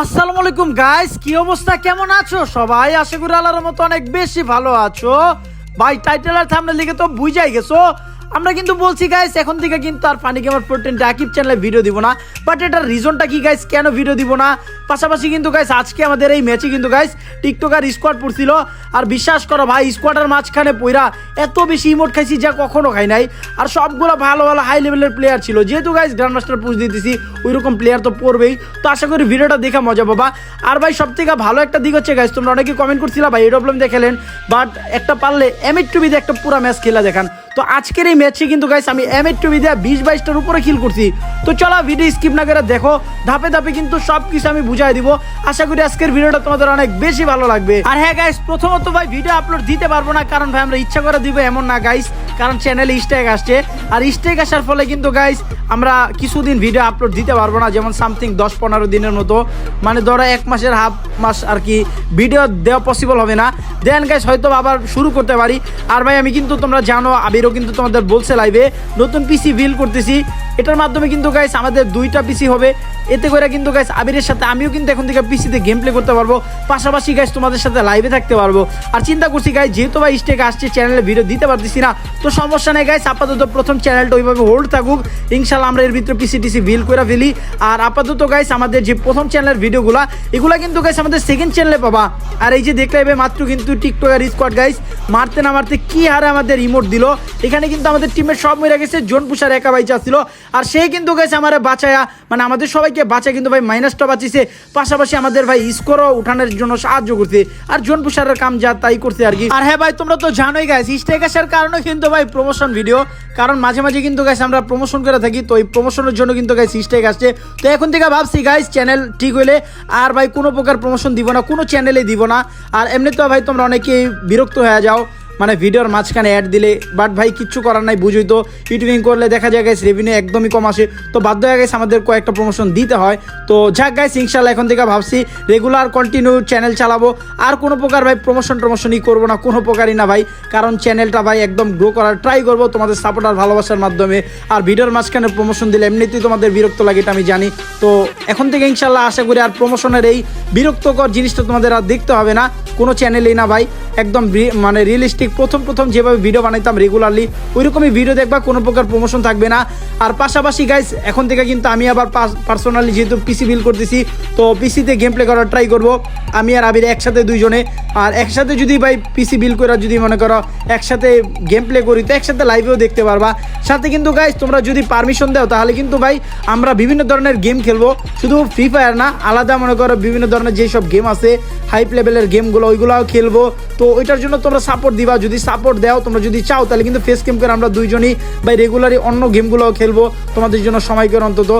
আসসালামু আলাইকুম গাইস কি অবস্থা? কেমন আছো? সবাই আশা করি আল্লাহর মতো অনেক বেশি ভালো আছো। ভাই টাইটেলের থামনে লিখে তো বুঝাই গেছো। আমরা কিন্তু বলছি গাইস এখন থেকে কিন্তু আর ফানি গেমার ফোরটিন আকিব চ্যানেলে ভিডিও দিব না। বাট এটার রিজনটা কি গাইস কেন ভিডিও দিব না? পাশাপাশি কিন্তু গাইস আজকে আমাদের এই ম্যাচে কিন্তু গাইস টিকটকার স্কোয়াড পড়ছিল। আর বিশ্বাস করো ভাই স্কোয়াডের মাঝখানে পইরা এত বেশি ইমোট খাইছি যা কখনো খাই নাই। আর সবগুলো ভালো ভালো হাই লেভেলের প্লেয়ার ছিল। যেহেতু গাইস গ্র্যান্ড মাস্টার পুজ দিতেছি ওই রকম প্লেয়ার তো পড়বেই। তো আশা করি ভিডিওটা দেখে মজা পাবা। আর ভাই সব থেকে ভালো একটা দিক হচ্ছে গাইস তোমরা অনেকে কমেন্ট করছিলা, ভাই, এই প্রবলেম দেখালেন বাট একটা পারলে এম এইট টুবিতে একটা পুরো ম্যাচ খেলা দেখান। তো আজকের এই ম্যাচে কিন্তু গাইস আমি এম এইট টুবি দিয়ে বিশ বাইশটার উপরে কিল করছি। তো চলো ভিডিও স্কিপ না করে দেখো, ধাপে ধাপে কিন্তু সব কিছু আমি বুঝাই দিব। আশা করি আজকের ভিডিওটা তোমাদের অনেক বেশি ভালো লাগবে। আর হ্যাঁ গাইস প্রথমত ভাই ভিডিও আপলোড দিতে পারব না, কারণ ভাই আমরা ইচ্ছা করে দিব এমন না গাইস কারণ চ্যানেলে স্টেক আসছে। আর স্টেক আসার ফলে কিন্তু গাইস আমরা কিছুদিন ভিডিও আপলোড দিতে পারব না, যেমন সামথিং দশ পনেরো দিনের মতো। মানে ধরো এক মাসের হাফ মাস আর কি ভিডিও দেওয়া পসিবল হবে না। দেন গাইস হয়তো আবার শুরু করতে পারি। আর ভাই, আমি কিন্তু তোমরা জানো আবিরও কিন্তু তোমাদের বলছে লাইভে নতুন পিসি বিল করতেছি। এটার মাধ্যমে কিন্তু গাইস আমাদের দুইটা পিসি হবে। এতে করে কিন্তু গাইস আবিরের সাথে আমিও কিন্তু এখন থেকে পিসিতে গেম প্লে করতে পারব। পাশাপাশি গাইস তোমাদের সাথে লাইভে থাকতে পারব। আর চিন্তা করছি গাইস যেহেতু ভাই স্টেক আসছে চ্যানেলে ভিডিও দিতে পারতেছি না, তো সমস্যা নেই গাইস আপাতত প্রথম চ্যানেলটা ওইভাবে হোল্ড থাকুক। ইনশাল্লাহ আমরা এর ভিতরে পিসি টিসি বিল করে ফেলি। আর আপাতত গাইস আমাদের যে প্রথম চ্যানেলের ভিডিওগুলা এগুলা কিন্তু গাইস আমাদের সেকেন্ড চ্যানেলে পাবা। আর এই যে দেখলে মাত্র কিন্তু টিকটকার স্কোয়াড গাইস মারতে না মারতে কি হারে আমাদের রিমোট দিল। এখানে কিন্তু আমাদের টিমের সব মরে গেছে। জোন পুষার একা বাইচা ছিল আর সে কিন্তু গেছে আমার বাঁচায়া। মানে আমাদের সবাইকে বাঁচায় কিন্তু ভাই মাইনাসটা বাঁচিয়েছে। পাশাপাশি আমাদের ভাই স্কোরও উঠানোর জন্য সাহায্য করছে। আর জোন পুষারের কাম যা তাই করছে আর কি। আর হ্যাঁ ভাই, তোমরা তো জানোই গাইস স্টেক আসার কারণে কিন্তু ভাই প্রমোশন ভিডিও কারণ মাঝে মাঝে কিন্তু গাইস আমরা প্রমোশন করে থাকি। তো এই প্রমোশনের জন্য কিন্তু গাইস স্টেক আসছে। তো এখন থেকে ভাবছি গাইস চ্যানেল ঠিক হইলে আর ভাই কোনো প্রকার প্রমোশন দিব না, কোনো চ্যানেলে দিব না। আর এমনি তো ভাই তোমরা অনেকেই বিরক্ত হয়ে যাও। মানে ভিডিওর মাঝখানে অ্যাড দিলে বাট ভাই কিচ্ছু করার নাই, বুঝই তো। ইউটিউবিং করলে দেখা যায় গাইস রেভিনিউ একদমই কম আসে। তো বাধ্য হয়ে গেছে আমাদের কয়েকটা প্রমোশন দিতে হয়। তো যাক গাইস ইনশাল্লাহ এখন থেকে ভাবছি রেগুলার কন্টিনিউ চ্যানেল চালাবো। আর কোনো প্রকার ভাই প্রমোশন টমোশনই করব না, কোনো প্রকারই না ভাই। কারণ চ্যানেলটা ভাই একদম গ্রো করার ট্রাই করব তোমাদের সাপোর্ট আর ভালোবাসার মাধ্যমে। আর ভিডিওর মাঝখানে প্রমোশন দিলে এমনিতেই তোমাদের বিরক্ত লাগে এটা আমি জানি। তো এখন থেকে ইনশাল্লাহ আশা করি আর প্রমোশনের এই বিরক্তকর জিনিসটা তোমাদের আর দেখতে হবে না। কোনো চ্যানেলেই না ভাই, একদম মানে রিয়েলিস্টিক প্রথম প্রথম যেভাবে ভিডিও বানাইতাম রেগুলারলি ওইরকমই ভিডিও দেখবা, কোনো প্রকার প্রমোশন থাকবে না। আর পাশাপাশি গাইস এখন থেকে কিন্তু আমি আবার পার্সোনালি যেহেতু পিসি বিল করতেছি, তো পিসিতে গেম প্লে করার ট্রাই করব। আমি আর আবির একসাথে দুইজনে। আর একসাথে যদি ভাই পিসি বিল করে যদি মনে করো একসাথে গেম প্লে করি, তো একসাথে লাইভেও দেখতে পারবা। সাথে কিন্তু গাইস তোমরা যদি পারমিশন দাও, তাহলে কিন্তু ভাই আমরা বিভিন্ন ধরনের গেম খেলব। শুধু ফ্রি ফায়ার না, আলাদা মনে করো বিভিন্ন ধরনের যেসব গেম আছে হাই লেভেলের গেমগুলো ওইগুলোও খেলব। তো ওইটার জন্য তোমরা সাপোর্ট দিবা। যদি সাপোর্ট দাও, তোমরা যদি চাও, তাহলে কিন্তু ফেস গেম করে আমরা দুইজনই বা রেগুলারই অন্য গেমগুলোও খেলব, তোমাদের জন্য সময় করে অন্তত।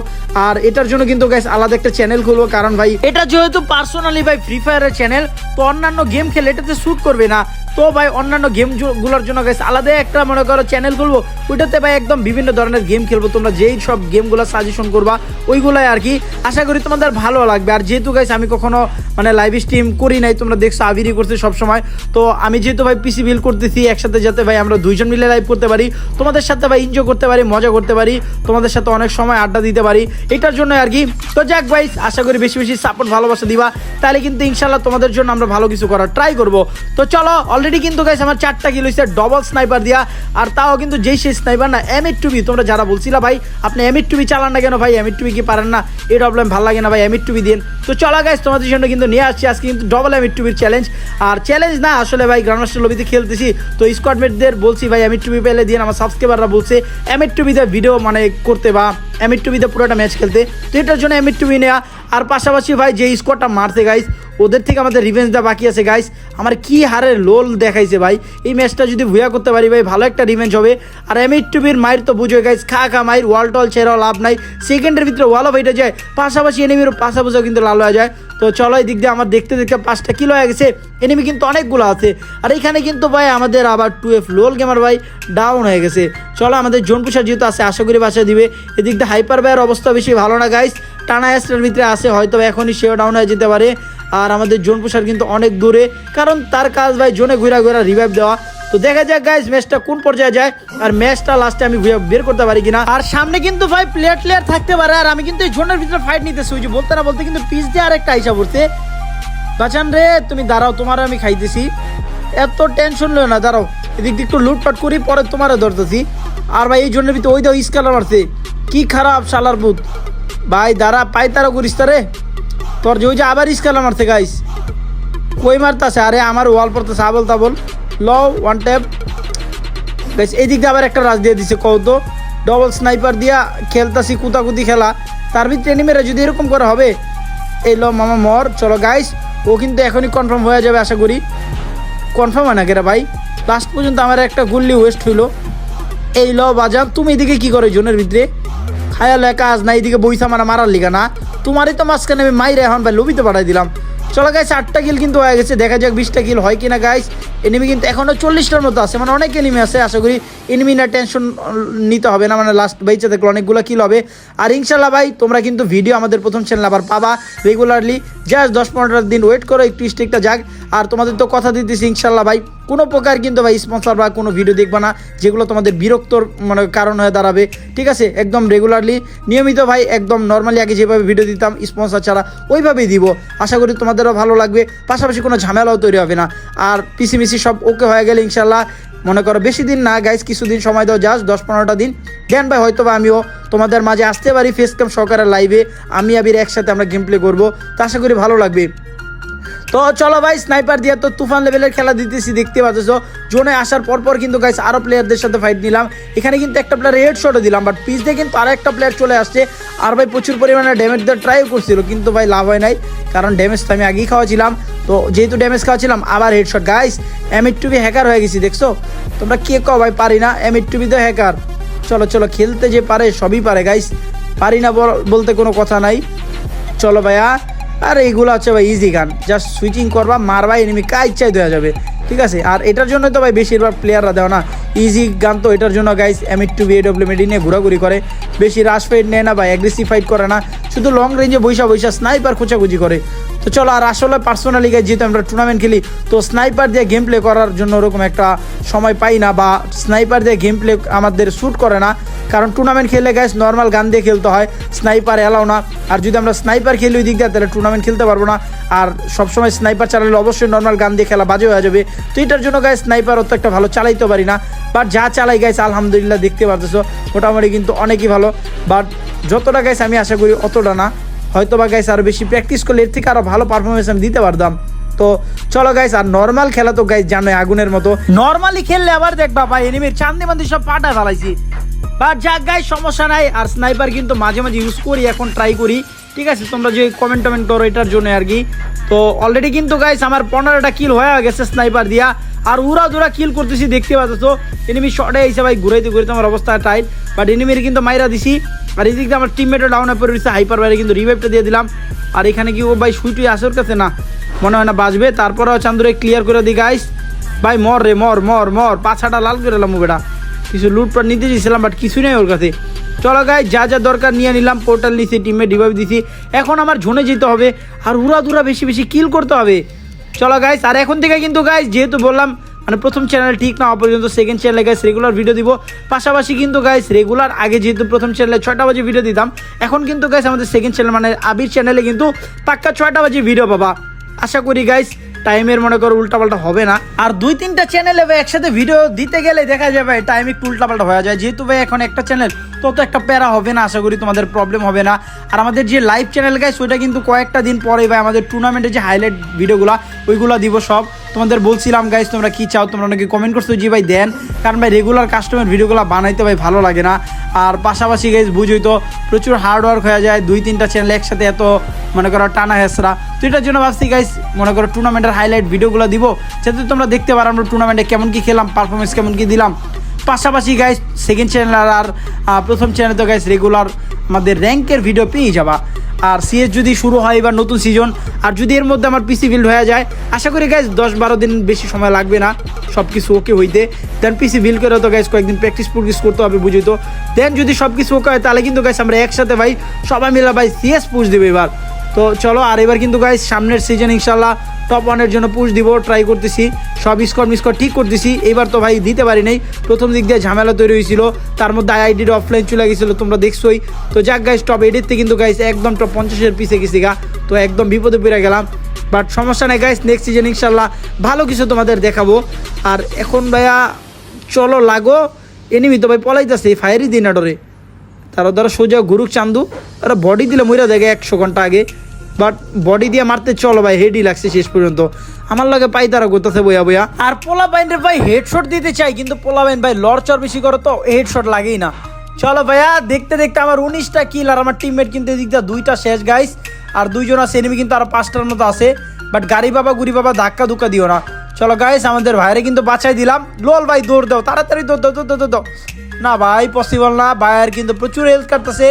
আর এটার জন্য কিন্তু গাইস আলাদা একটা চ্যানেল খুলবো, কারণ ভাই, এটা যেহেতু পার্সোনালি ভাই ফ্রি ফায়ারের চ্যানেল তো অন্যান্য গেম খেলে এটাতে শ্যুট করবে না। তো ভাই, অন্যান্য গেমগুলোর জন্য গাইস আলাদা একটা মনে করো চ্যানেল খুলবো। ওইটাতে ভাই একদম বিভিন্ন ধরনের গেম খেলব। তোমরা যেই সব গেমগুলো সাজেশন করবা, ওইগুলাই আর কি। আশা করি তোমাদের ভালো লাগবে। আর যেহেতু গাইস আমি কখনো মানে লাইভ স্ট্রিম করি নাই, তোমরা দেখছ আবিরই করছে সব সময় তো আমি যেহেতু ভাই পিসি বিল করতেছি, একসাথে যাতে ভাই আমরা দুইজন মিলে লাইভ করতে পারি, তোমাদের সাথে ভাই এনজয় করতে পারি, মজা করতে পারি, তোমাদের সাথে অনেক সময় আড্ডা দিতে পারি, এটার জন্য আর কি। তো যাক ভাই, আশা করি বেশি বেশি সাপোর্ট ভালোবাসা দিবা। তাহলে কিন্তু ইনশাল্লাহ তোমাদের জন্য আমরা ভালো কিছু করার ট্রাই করব। তো চলো অলরেডি কিন্তু গাইস আমার চারটা কিলো হয়েছে ডবল স্নাইপার দিয়া। আর তাও কিন্তু যেই সেই স্নাইপার না এম এইট টুবি তোমরা যারা বলছিলা ভাই, আপনি এম এইট টুবি চালান না কেন ভাই? এম এইট টুবি কি পারেন না? এই প্রবলেম ভালো লাগে না ভাই এম এইট টুবি দিন। তো চলো গাইস তোমাদের জন্য কিন্তু নিয়ে আসছি আজকে কিন্তু ডবল এম এইট টুবির চ্যালেঞ্জ আর চ্যালেঞ্জ না, আসলে ভাই গ্রান্ডমাস্টার লবিতে খেলতেছি। তো স্কোয়াডমেটদের বলছি ভাই এম এইট টুবি পেলে দিয়ে আমার সাবস্ক্রাইবাররা বলছে এম এইট টুবিতে ভিডিও মানে করতে বা এম এইট টুবিতে পুরোটা ম্যাচ খেলতে। তো এটার জন্য এম এইট টুবি নেওয়া আর পাশাপাশি ভাই যে স্কোয়াডটা মারছে গাইস ওদের থেকে আমাদের রিভেঞ্জ দেওয়া বাকি আছে গাইস আমার কি হারের লোল দেখাইছে ভাই। এই ম্যাচটা যদি ভুয়া করতে পারি ভাই, ভালো একটা রিভেঞ্জ হবে। আর এম এইট টুবির মায়ের তো বুঝো গাইস খা খা মায়ের ওয়াল টল ছেড়াও, লাভ নাই। সেকেন্ডের ভিতরে ওয়ালও হয়ে যায়, পাশাপাশি এনিমির পাশাপাশিও কিন্তু লাল হয়ে যায়। তো চলো এই দিক দিয়ে আমার দেখতে দেখতে পাঁচটা কিলো হয়ে গেছে। এনিমি কিন্তু অনেকগুলো আছে। আর এখানে কিন্তু ভাই, আমাদের আবার টুয়েলভ লোল গেমার ভাই ডাউন হয়ে গেছে। চলো আমাদের জোন পুষার যেহেতু আছে, আশা করি বাসা দিবে। এদিক দিয়ে হাইপার ভাইয়ের অবস্থা বেশি ভালো না গাইস টানা অ্যাস্টের ভিতরে আছে, হয়তো এখনই সেও ডাউন হয়ে যেতে পারে। আর আমাদের জোন পুষার কিন্তু অনেক দূরে, কারণ তার কাজ ভাই জোনে ঘুরা ঘুরা রিভাইভ দেওয়া। তো দেখা যাক গাইজ ম্যাচটা কোন পর্যায়ে যায়, আর ম্যাচটা লাস্টে আমি বের করতে পারি কিনা। আর সামনে কিন্তু ভাই প্লেয়ার প্লেয়ার থাকতে পারে, আর আমি কিন্তু এই জোনের ভিতরে ফাইট নিতেছি, ওই যে বলতে না বলতে কিন্তু পিস দিয়ে আর একটা আইসা পড়ছে। বাচান রে, তুমি দাঁড়াও তোমার আমি খাইতেছি। এত টেনশন লো না, দাঁড়াও, এদিক দিয়ে একটু লুটপাট করি, পরে তোমারও ধরতেছি। আর ভাই এই জন্য ভিতরে ওই দাও স্কালার মারছে। কি খারাপ শালার বুথ ভাই দাঁড়া পাই তারা করিস তারে তোর যে ওই যে আবার স্কালার মারছে গাইস কই মারতাছে? আরে, আমার ওয়াল পড়তেছে, আবল তাবল। ল ওয়ান ট্যাপ গাইস এই দিক দিয়ে আবার একটা রাজ দিয়ে দিছে কৌ তো। ডবল স্নাইপার দিয়া খেলতাছি, কুতাকুতি খেলা। তার ভিতরে এনিমেরা যদি এরকম করা হবে, এই ল মামা মর। চলো গাইস ও কিন্তু এখনই কনফার্ম হয়ে যাবে, আশা করি। কনফার্ম হয় না কেরা, ভাই? লাস্ট পর্যন্ত আমার একটা গুল্লি ওয়েস্ট হইল। এই ল বাজান, তুমি এদিকে কি করো জোনের ভিতরে? খায়াল কাজ না এইদিকে বইসা মারা মারার লিগা না। তোমারই তো মাঝখানে আমি মাইরে এখন ভাই লবিতে পাঠাই দিলাম। চলো গাইস আটটা কিল কিন্তু হয়ে গেছে, দেখা যাক বিশটা কিল হয় কিনা গাইস এনিমি কিন্তু এখনও চল্লিশটার মতো আছে মানে অনেক এনিমি আছে, আশা করি এনিমি না টেনশন নিতে হবে না মানে লাস্ট বাইচে দেখল অনেকগুলো কিল হবে। আর ইনশাল্লাহ ভাই, তোমরা কিন্তু ভিডিও আমাদের প্রথম চ্যানেল আবার পাবা রেগুলারলি জাস্ট দশ পনেরো দিন ওয়েট করো, একটু স্টিকটা যাক। আর তোমাদের তো কথা দিতেছি ইনশাল্লাহ ভাই, কোনো প্রকার কিন্তু ভাই স্পন্সর বা কোনো ভিডিও দেখবে না, যেগুলো তোমাদের বিরক্তর মানে কারণ হয়ে দাঁড়াবে। ঠিক আছে? একদম রেগুলারলি নিয়মিত ভাই, একদম নর্মালি আগে যেভাবে ভিডিও দিতাম স্পন্সর ছাড়া ওইভাবেই দিব। আশা করি তোমাদেরও ভালো লাগবে। পাশাপাশি কোনো ঝামেলাও তৈরি হবে না। আর পিসি মিসি সব ওকে হয়ে গেলে ইনশাল্লাহ। মনে করো বেশি দিন না গাইজ কিছুদিন সময় দাও জাস্ট দশ পনেরোটা দিন। দেন ভাই হয়তো বা আমিও তোমাদের মাঝে আসতে পারি ফেস ক্যাম সহকারে লাইভে আমি আবির একসাথে আমরা গেম প্লে করব। তো আশা করি ভালো লাগবে। তো চলো ভাই স্নাইপার দিয়ে তো তুফান লেভেলের খেলা দিতেছি, দেখতে পাচ্ছ। জোনে আসার পর পর কিন্তু গাইস আরও প্লেয়ারদের সাথে ফাইট নিলাম। এখানে কিন্তু একটা প্লেয়ার হেড শটও দিলাম বাট পিস দিয়ে কিন্তু আরও একটা প্লেয়ার চলে আসছে। আর ভাই, প্রচুর পরিমাণে ড্যামেজ দেওয়ার ট্রাইও করছিল, কিন্তু ভাই লাভ হয় নাই, কারণ ড্যামেজ তো আমি আগেই খাওয়াছিলাম। তো যেহেতু ড্যামেজ খাওয়াছিলাম, আবার headshot guys M eight two B hacker হয়ে গেছি, দেখছ? তোমরা কে কো ভাই, পারি না? এম এইট টুবি তো হ্যাকার চলো চলো, খেলতে যে পারে সবই পারে গাইস পারি না বল- বলতে কোনো কথা নাই। চলো ভাইয়া। আর এইগুলো হচ্ছে ভাই ইজি গান। জাস্ট সুইচিং করবা, মারবা এনিমি কাজ চাই দেওয়া যাবে। ঠিক আছে? আর এটার জন্য তো ভাই বেশিরভাগ প্লেয়াররা দেওয়া না। ইজি গান তো এটার জন্য guys M eight two B AW মেডি নিয়ে ঘোরাঘুরি করে। বেশি রাশ ফাইট নেয় না বা অ্যাগ্রেসিভ ফাইট করে না। শুধু লং রেঞ্জে বৈশা বৈশা স্নাইপার খোঁচাখুচি করে। তো চলো, আর আসলে পার্সোনালি গাইজ যেহেতু আমরা টুর্নামেন্ট খেলি, তো স্নাইপার দিয়ে গেম প্লে করার জন্য ওরকম একটা সময় পাই না বা স্নাইপার দিয়ে গেম প্লে আমাদের শ্যুট করে না। কারণ টুর্নামেন্ট খেললে গাইস নর্মাল গান দিয়ে খেলতে হয় স্নাইপার এলাও না। আর যদি আমরা স্নাইপার খেলি ওই দিক দিয়ে, তাহলে টুর্নামেন্ট খেলতে পারব না। আর সবসময় স্নাইপার চালালে অবশ্যই নর্মাল গান দিয়ে খেলা বাজে হয়ে যাবে। তো এটার জন্য গাইস স্নাইপার অত একটা ভালো চালাইতে পারি না। বাট যা চালাই গাইস আলহামদুলিল্লাহ দেখতে পারতেছো। মোটামুটি কিন্তু অনেকই ভালো। বাট যতটা গাইস আমি আশা করি অতটা না। হয়তো বা গাইস আরও বেশি প্র্যাকটিস করলে এর থেকে আরও ভালো পারফরমেন্স আমি দিতে পারতাম। তো চলো গাইস আর নর্মাল খেলা তো গাইস জানোই, আগুনের মতো। নর্মালি খেললে আবার দেখবা ভাই এনিমির চান্দি মান্দি সব পাটা ফেলাইছি বাট যাক গাইস সমস্যা নাই, আর স্নাইপার কিন্তু মাঝে মাঝে ইউজ করি, এখন ট্রাই করি। ঠিক আছে, তোমরা যে কমেন্ট টমেন্ট করো এটার জন্য আর কি। তো অলরেডি কিন্তু গাইস আমার পনেরোটা কিল হয়ে গেছে স্নাইপার দিয়া। আর উড়া দুরা কিল করতেছি, দেখতে পাচ্ছ? এনিমি শর্টে এসে ভাই ঘুরাইতে ঘুরাইতে আমার অবস্থা টাইট বাট এনিমির কিন্তু মাইরা দিছি। আর এই দিক দিয়ে আমার টিমমেটও ডাউনে পড়ে রয়েছে হাইপার বাইরে কিন্তু রিভাইভটা দিয়ে দিলাম। আর এখানে কি ও ভাই সুইটুই আসে ওর কাছে? না, মনে হয় না বাঁচবে। তারপরেও চান্দুরে ক্লিয়ার করে দিই গাইস ভাই মর রে, মর মর মর। পাছাটা লাল করে এলাম বেটা। কিছু লুটপাট নিতে চেয়েছিলাম বাট কিছুই নেই ওর কাছে। চলো গাই যা যা দরকার নিয়ে নিলাম পোর্টাল নিছি টিমে ডিভাইভ দিছি। এখন আমার ঝোনে যেতে হবে, আর উড়া দুরা বেশি বেশি কিল করতে হবে। চলো গাইস আর এখন থেকে কিন্তু গাইস যেহেতু বললাম মানে প্রথম চ্যানেল ঠিক না পর্যন্ত সেকেন্ড চ্যানেলে গাইস রেগুলার ভিডিও দিব। পাশাপাশি কিন্তু গাইস রেগুলার আগে যেহেতু প্রথম চ্যানেলে ছয়টা বাজে ভিডিও দিতাম, এখন কিন্তু গাইস আমাদের সেকেন্ড চ্যানেল মানে আবির চ্যানেলে কিন্তু পাক্কা ছয়টা বাজে ভিডিও পাবা। আশা করি গাইস টাইমের মনে করো উল্টাপাল্টা হবে না। আর দুই তিনটা চ্যানেলে ভাই একসাথে ভিডিও দিতে গেলে দেখা যায় ভাই টাইম একটু উল্টাপাল্টা হয়ে যায়। যেহেতু ভাই এখন একটা চ্যানেল তত একটা প্যারা হবে না, আশা করি তোমাদের প্রবলেম হবে না। আর আমাদের যে লাইভ চ্যানেল গাইস ওইটা কিন্তু কয়েকটা দিন পরে ভাই, আমাদের টুর্নামেন্টের যে হাইলাইট ভিডিওগুলো ওইগুলো দিব সব। তোমাদের বলছিলাম গাইস তোমরা কি চাও, তোমরা অনেকে কমেন্ট করছ যে ভাই, দেন। কারণ ভাই রেগুলার কাস্টমার ভিডিওগুলো বানাইতে ভাই ভালো লাগে না। আর পাশাপাশি গাইস বুঝোই তো, প্রচুর হার্ড ওয়ার্ক হয়ে যায়, দুই তিনটা চ্যানেল একসাথে এত, মনে করো, টানা হেসরা। তো এটার জন্য ভাবছি গাইস মনে করো টুর্নামেন্টের হাইলাইট ভিডিওগুলো দিব। যাতে তোমরা দেখতে পারো আমরা টুর্নামেন্টে কেমন কী খেলাম পারফরমেন্স কেমন কী দিলাম। পাশাপাশি গাইস সেকেন্ড চ্যানেল আর প্রথম চ্যানেল তো গাইস রেগুলার আমাদের র্যাঙ্কের ভিডিও পেয়ে যাবা। আর সিএস যদি শুরু হয় এবার নতুন সিজন আর যদি এর মধ্যে আমার পিসি বিল্ড হয়ে যায়, আশা করি গাইজ দশ বারো দিন বেশি সময় লাগবে না সব কিছু ওকে হইতে। দেন পিসি বিল্ড করে তো গাইজ কয়েকদিন প্র্যাকটিস প্র্যাকটিস করতে হবে বুঝি তো? দেন যদি সব কিছু ওকে হয়, তাহলে কিন্তু গাইজ আমরা একসাথে, ভাই, সবাই মিলে, ভাই সিএস পুষ দেবে এবার। তো চলো, আর এবার কিন্তু গাইস সামনের সিজন ইনশাল্লাহ টপ ওয়ানের জন্য পুশ দিব ট্রাই করতেছি। সব স্কোর মিসকোর ঠিক করতেছি। এবার তো ভাই দিতে পারি নাই। প্রথম দিক দিয়ে ঝামেলা তৈরি হয়েছিল। তার মধ্যে আইআইডির অফলাইন চলে গেছিল, তোমরা দেখছোই। তো যাক গাইস টপ এডিটতে কিন্তু গাইস একদম টপ পঞ্চাশের পিছে গেছি গা। তো একদম বিপদে পেরে গেলাম। বাট সমস্যা নেই গাইস নেক্সট সিজন ইনশাল্লাহ ভালো কিছু তোমাদের দেখাবো। আর এখন ভাইয়া, চলো লাগো। এনিমি তো ভাই পলাইতেছে ফায়ারই দিন ডরে তারা ধরো সোজা গুরুক চান্দু, তারা বডি দিলে মইরা দেখে একশো ঘণ্টা আগে। বাট বডি দিয়ে মারতে চলো ভাই হেডই লাগছে শেষ পর্যন্ত। আমার লাগে পাই তারা করতেছে বইয়া বইয়া। আর পোলা বাইনের ভাই হেডশট দিতে চাই, কিন্তু পোলা বাইন ভাই লড়চড় বেশি করো তো হেডশট লাগেই না। চলো ভাইয়া, দেখতে দেখতে আমার উনিশটা কিল আর আমার টিমমেট কিন্তু এদিকটা দুইটা শেষ গাইস আর দুইজন আছে এনিমি কিন্তু আরও পাঁচটার মতো আছে। বাট গাড়ি বাবা, গুড়ি বাবা, ধাক্কা ধুক্কা দিও না। চলো গাইস আমাদের ভাইরে কিন্তু বাঁচাই দিলাম। লোল ভাই, দৌড় দাও, তাড়াতাড়ি দৌড় দাও দৌড় দাও দৌড় দাও। না ভাই পসিবল না। ভাইয়ের কিন্তু প্রচুর হেল্প কাটতেছে।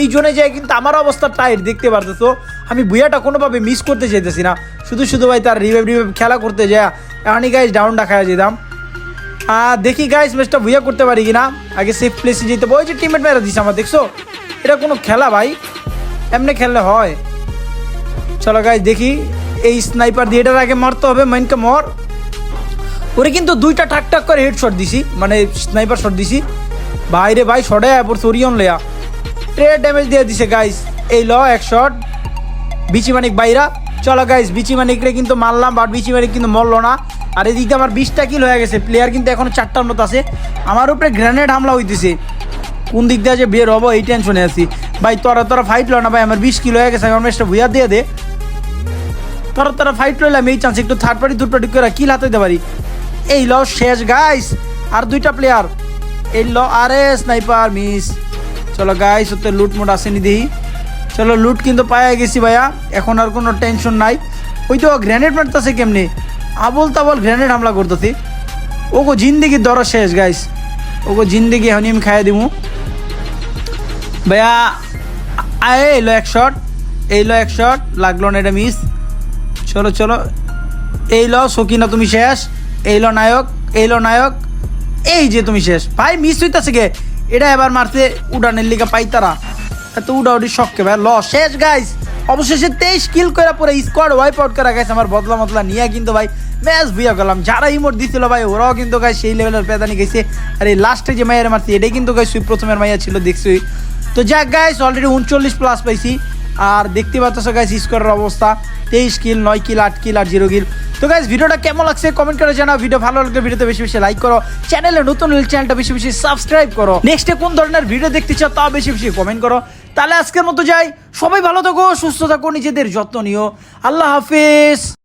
এই জন্য যায় কিন্তু আমার অবস্থা টাইট দেখতে পারতেছো? আমি বুয়াটা কোনোভাবে মিস করতে চাইতেছি না। শুধু শুধু ভাই তার রিভাইভ রিভাইভ খেলা করতে যায়। এখনই গাইজ ডাউনটা খাওয়া যেতাম। দেখি গাইজ ম্যাচটা ভুইয়া করতে পারি কিনা। আগে সেফ প্লেসে যেতে। ওই যে টিমমেট মেরা দিছে আমার, দেখছ? এটা কোনো খেলা ভাই। এমনি খেললে হয়। চলো গাইজ দেখি। এই স্নাইপার দিয়ে এটার আগে মারতে হবে। মাইনকে মর। ওরে কিন্তু দুইটা টাক করে হেড শট দিছি। মানে স্নাইপার শট দিছি। ভাই রে ভাই শটে পড়ছে ওরিয়ন লেয়া। ট্রেড ড্যামেজ দিয়ে দিছে গাইস এই ল, এক শট বিচি মানিক বাইরা। চলো গাইস বিচি মানিকরে কিন্তু মারলাম বাট বিচি মানিক কিন্তু মরলো না। আর এদিকে আমার বিশটা কিল হয়ে গেছে। প্লেয়ার কিন্তু এখনও চারটার মতো আছে। আমার উপরে গ্রেনেড হামলা হইতেছে। কোন দিক দিয়ে যে বের হব, এই টেনশনে আছি। ভাই, তোরা তোরা ফাইট লো না, ভাই, আমার বিশ কিলো হয়ে গেছে আমার ম্যাচটা ভুইয়া দিয়ে দে। তোরা তোরা ফাইট লইলাম এই চান্স একটু থার্ড পার্টি দুটো করে কিল হাতে পারি। এই ল, শেষ গাইস আর দুইটা প্লেয়ার এই ল আরে স্নাইপার মিস চলো গাইস ওতে লুট মুট আসেনি দেখি। চলো লুট কিন্তু পায়া গেছি ভাইয়া, এখন আর কোনো টেনশন নাই। ওই তো গ্রেনেড মারতেছে কেমনি? আবল তাবল গ্রেনেড হামলা করতেছে। ওগো জিন্দিগি দরা শেষ গাইস ওগো জিন্দিগি এখন আমি খাইয়ে দিমু। ভাইয়া আয় এলো এক শট এইলো এক শট লাগল না এটা মিস চলো চলো। এই ল, সকিনা, তুমি শেষ। এই ল, নায়ক। এই ল, নায়ক। এই যে তুমি শেষ। ভাই মিস হইতাছে গে। এটা এবার মারতে উড়ানের লিগা পাইতারা। এত উড়াউড়ি শখকে ভাই, ল, শেষ গাইস অবশেষে তেইশ কিল করে পরে স্কোয়াড ওয়াইপ আউট করা গেছে আমার বদলা মতলা নিয়ে কিন্তু ভাই, ম্যাচ বুয়া গেলাম। যারা ইমোট দিছিল ভাই, ওরাও কিন্তু গাই সেই লেভেলের পেদানি গেছে। আর এই লাস্টে যে মায়ের মারছি, এটাই কিন্তু গাই সুই প্রথমের মাইয়া ছিল দেখছি তো যাক গাইস অলরেডি উনচল্লিশ প্লাস পাইছি। আর দেখতে পাচ্ছ গাইস স্কোরের অবস্থা। তেইশ কিল নয় কিল আট কিল আর জিরো কিল তো গাইজ ভিডিওটা কেমন লাগছে? কমেন্ট করে জানাও। ভিডিও ভালো লাগলে ভিডিওতে বেশি বেশি লাইক করো। চ্যানেলে নতুন চ্যানেলটা বেশি বেশি সাবস্ক্রাইব করো। নেক্সটে কোন ধরনের ভিডিও দেখতে চাও, তাও বেশি বেশি কমেন্ট করো। তাহলে আজকের মতো যাই। সবাই ভালো থাকো, সুস্থ থাকো, নিজেদের যত্ন নিও। আল্লাহ হাফিজ।